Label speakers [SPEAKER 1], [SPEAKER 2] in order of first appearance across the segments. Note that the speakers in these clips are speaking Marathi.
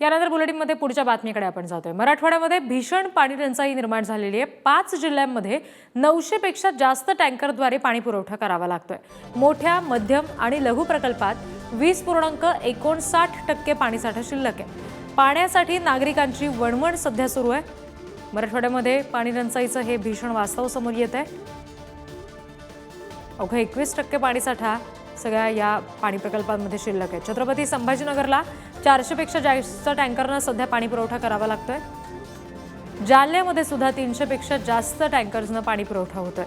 [SPEAKER 1] यानंतर बुलेटिनमध्ये पुढच्या बातमीकडे आपण जातोय. मराठवाड्यामध्ये भीषण पाणी टंचाई निर्माण झालेली आहे. पाच जिल्ह्यांमध्ये नऊशेपेक्षा जास्त टँकरद्वारे पाणी पुरवठा करावा लागतोय. मोठ्या मध्यम आणि लघु प्रकल्पात वीस पूर्णांक एकोणसाठ टक्के पाणीसाठा शिल्लक आहे. पाण्यासाठी नागरिकांची वणवण सध्या सुरू आहे. मराठवाड्यामध्ये पाणी टंचाईचं हे भीषण वास्तव समोर येत आहे. अवघा एकवीस टक्के पाणीसाठा सगळ्या या पाणी प्रकल्पांमध्ये शिल्लक आहे छत्रपती संभाजीनगरला चारशेपेक्षा जास्त टँकरनं सध्या पाणी पुरवठा करावा लागतोय. जालन्यामध्ये सुद्धा तीनशेपेक्षा जास्त टँकर्सनं पाणी पुरवठा होतोय.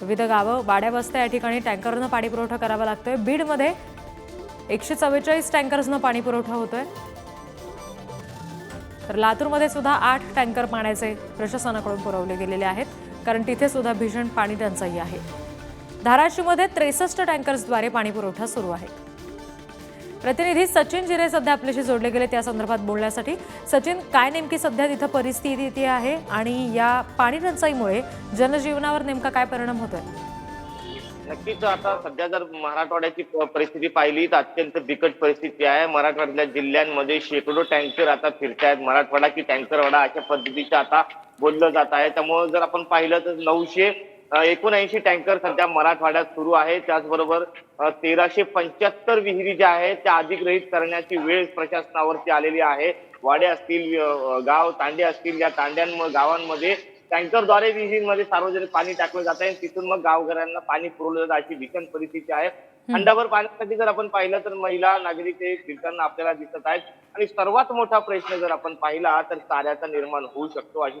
[SPEAKER 1] विविध गावं वाड्या वस्त्या या ठिकाणी टँकरनं पाणी पुरवठा करावा लागतोय. बीडमध्ये एकशे चव्वेचाळीस टँकर्सनं पाणी पुरवठा होतोय. तर लातूरमध्ये सुद्धा आठ टँकर पाण्याचे प्रशासनाकडून पुरवले गेलेले आहेत कारण तिथे सुद्धा भीषण पाणी टंचाई आहे. धाराशिवमध्ये त्रेसष्ट टँकर्सद्वारे पाणीपुरवठा सुरू आहे. प्रतिनिधी सचिन जिरे सध्या आपल्याशी जोडले गेले त्या संदर्भात बोलण्यासाठी. सचिन काय नेमकी सध्या तिथं परिस्थिती आहे आणि या पाणी टंचाईमुळे जनजीवनावर नेमका काय परिणाम होतोय?
[SPEAKER 2] नक्कीच आता सध्या जर मराठवाड्याची परिस्थिती पाहिली तर अत्यंत बिकट परिस्थिती आहे. मराठवाड्यातल्या जिल्ह्यांमध्ये शेकडो टँकर आता फिरतायत. मराठवाडा की टँकरवाडा अशा पद्धतीचं आता बोललं जात आहे. त्यामुळे जर आपण पाहिलं तर नऊशे एकोणऐंशी टँकर सध्या मराठवाड्यात सुरू आहे. त्याचबरोबर तेराशे पंच्याहत्तर विहिरी ज्या आहेत त्या अधिग्रहित करण्याची वेळ प्रशासनावरती आलेली आहे. वाडे असतील गाव तांडे असतील या तांड्यां गावांमध्ये टँकरद्वारे विहिरींमध्ये सार्वजनिक पाणी टाकलं जात आहे. तिथून मग गावकऱ्यांना पाणी पुरवलं जातं अशी भीषण परिस्थिती आहे. खंडाभर पाण्यासाठी जर आपण पाहिलं तर महिला नागरिक हे फिरताना आपल्याला दिसत आहेत. आणि सर्वात मोठा प्रश्न जर आपण पाहिला तर चाऱ्याचा निर्माण होऊ शकतो अशी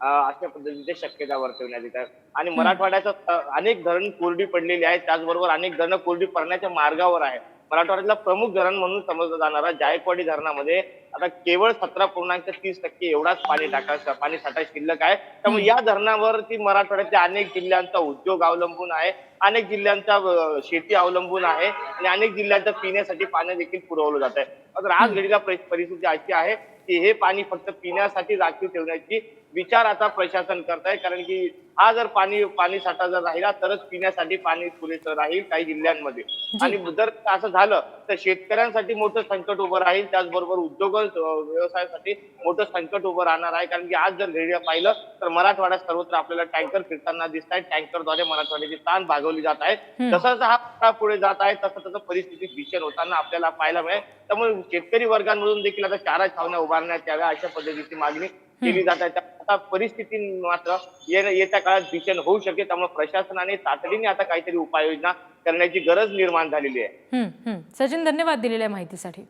[SPEAKER 2] अशा पद्धतीचे शक्यता वर्तवण्यात येत आहे आणि मराठवाड्याचं अनेक धरण कोरडी पडलेली आहेत. त्याचबरोबर अनेक धरणं कोरडी पडण्याच्या मार्गावर आहे मराठवाड्यातला प्रमुख धरण म्हणून समजलं जाणारा जायकवाडी धरणामध्ये आता केवळ सतरा पूर्णांक तीस टक्के एवढाच पाणी टाका पाणी साठा शिल्लक आहे. त्यामुळे या धरणावरती मराठवाड्यातल्या अनेक जिल्ह्यांचा उद्योग अवलंबून आहे. अनेक जिल्ह्यांचा शेती अवलंबून आहे. आणि अनेक जिल्ह्यांचा पिण्यासाठी पाणी देखील पुरवलं जात आहे मात्र आज घडीला परि- परिस्थिती अशी आहे की हे पाणी फक्त पिण्यासाठी राखीव ठेवण्याची विचार आता प्रशासन करत आहे कारण की हा जर पाणी पाणी साठा जर राहिला तरच पिण्यासाठी पाणी पुरेसं राहील काही जिल्ह्यांमध्ये. आणि जर असं झालं तर शेतकऱ्यांसाठी मोठं संकट उभं राहील त्याचबरोबर उद्योग व्यवसायासाठी मोठं संकट उभं राहणार आहे कारण की आज जर घरी पाहिलं तर मराठवाड्यात सर्वत्र आपल्याला टँकर फिरताना दिसत आहेत. टँकरद्वारे मराठवाड्याची ताण भागवली जात आहे. जसं जसं हा पुढे जात आहे तसं तसं परिस्थिती भीषण होताना आपल्याला पाहायला मिळेल. त्यामुळे शेतकरी वर्गांमधून देखील आता चारा छावण्या उभारण्यात याव्या अशा पद्धतीची मागणी केली जात आहे. आता परिस्थिती मात्र येत्या काळात भीषण होऊ शकेल. त्यामुळे प्रशासनाने तातडीने आता काहीतरी उपाययोजना करण्याची गरज निर्माण झालेली आहे.
[SPEAKER 1] सचिन धन्यवाद दिलेल्या माहितीसाठी.